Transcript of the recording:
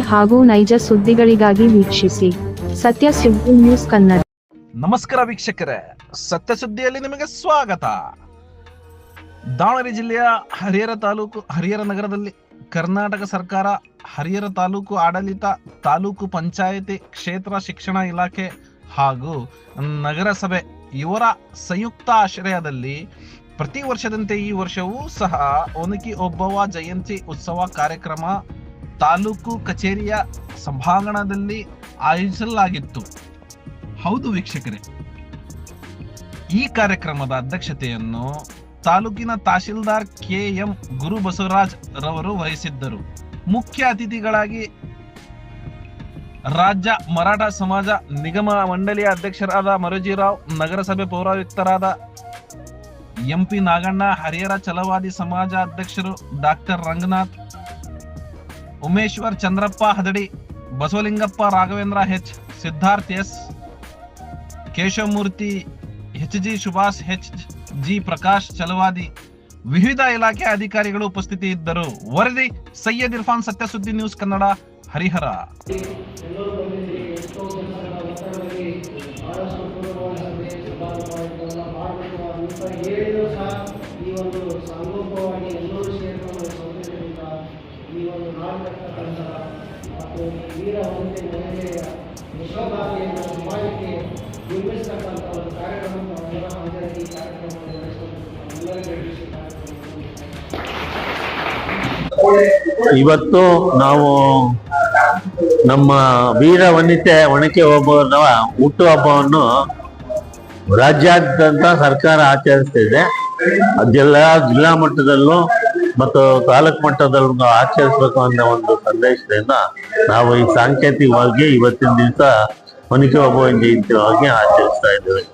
ಹಾಗೂ ನೈಜ ಸುದ್ದಿಗಳಿಗಾಗಿ ವೀಕ್ಷಿಸಿ ಸತ್ಯ ಸುದ್ದಿ ನ್ಯೂಸ್ ಕನ್ನಡ. ನಮಸ್ಕಾರ ವೀಕ್ಷಕರೇ, ಸತ್ಯ ಸುದ್ದಿಯಲ್ಲಿ ನಿಮಗೆ ಸ್ವಾಗತ. ದಾವಣಗೆರೆ ಜಿಲ್ಲೆಯ ಹರಿಹರ ತಾಲೂಕು, ಹರಿಹರ ನಗರದಲ್ಲಿ ಕರ್ನಾಟಕ ಸರ್ಕಾರ, ಹರಿಹರ ತಾಲೂಕು ಆಡಳಿತ, ತಾಲೂಕು ಪಂಚಾಯಿತಿ, ಕ್ಷೇತ್ರ ಶಿಕ್ಷಣ ಇಲಾಖೆ ಹಾಗೂ ನಗರಸಭೆ ಇವರ ಸಂಯುಕ್ತ ಆಶ್ರಯದಲ್ಲಿ ಪ್ರತಿ ವರ್ಷದಂತೆ ಈ ವರ್ಷವೂ ಸಹ ಒನಕಿ ಒಬ್ಬವ ಜಯಂತಿ ಉತ್ಸವ ಕಾರ್ಯಕ್ರಮ ತಾಲೂಕು ಕಚೇರಿಯ ಸಭಾಂಗಣದಲ್ಲಿ ಆಯೋಜಿಸಲಾಗಿತ್ತು. ಹೌದು ವೀಕ್ಷಕರೇ. ಈ ಕಾರ್ಯಕ್ರಮದ ಅಧ್ಯಕ್ಷತೆಯನ್ನು ತಾಲೂಕಿನ ತಹಶೀಲ್ದಾರ್ ಕೆ ಎಂ ಗುರು ಬಸವರಾಜ್ ರವರು ವಹಿಸಿದ್ದರು. ಮುಖ್ಯ ಅತಿಥಿಗಳಾಗಿ ರಾಜ್ಯ ಮರಾಠ ಸಮಾಜ ನಿಗಮ ಮಂಡಳಿಯ ಅಧ್ಯಕ್ಷರಾದ ಮರೋಜಿರಾವ್, ನಗರಸಭೆ ಪೌರಾಯುಕ್ತರಾದ ಎಂಪಿ ನಾಗಣ್ಣ, ಹರಿಹರ ಛಲವಾದಿ ಸಮಾಜ ಅಧ್ಯಕ್ಷರು doctor Ranganath, Umeshwar Chandrappa Hadadi, Basavalingappa Raghavendra H, Siddharth S, Keshavamurthy H G Subhash, H G Prakash Chalavadi ವಿವಿಧ ಇಲಾಖೆ ಅಧಿಕಾರಿಗಳು ಉಪಸ್ಥಿತಿ ಇದ್ದರು ವರದಿ ಸೈಯದ್ ಇರ್ಫಾನ್ ಸತ್ಯಸುದ್ದಿ ನ್ಯೂಸ್ ಕನ್ನಡ, ಹರಿಹರ. ಒಂದು ಎಲ್ಲರೂ ಸೇರಿಕೊಂಡು ಈ ಒಂದು ಮತ್ತು ವೀರ ಮಹಿಳೆಯ ಸಮಾಜಕ್ಕೆ ಒಂದು ಕಾರ್ಯಕ್ರಮವನ್ನು ಕಾರ್ಯಕ್ರಮವನ್ನು ಇವತ್ತು ನಾವು ನಮ್ಮ ವೀರ ವನಿತೆ ಒಣಕೆ ಹೋಗುವ ಹುಟ್ಟುಹಬ್ಬವನ್ನು ರಾಜ್ಯಾದ್ಯಂತ ಸರ್ಕಾರ ಆಚರಿಸ್ತಿದೆ. ಅದೆಲ್ಲ ಜಿಲ್ಲಾ ಮಟ್ಟದಲ್ಲೂ ಮತ್ತು ತಾಲೂಕು ಮಟ್ಟದಲ್ಲೂ ಆಚರಿಸಬೇಕು ಅನ್ನೋ ಒಂದು ಸಂದೇಶದಿಂದ ನಾವು ಈ ಸಾಂಕೇತಿಕವಾಗಿ ಇವತ್ತಿನ ದಿವಸ ಒನಕೆ ಒಬ್ಬ ಜಯಂತಿಯಾಗಿ ಆಚರಿಸ್ತಾ ಇದ್ದೇವೆ.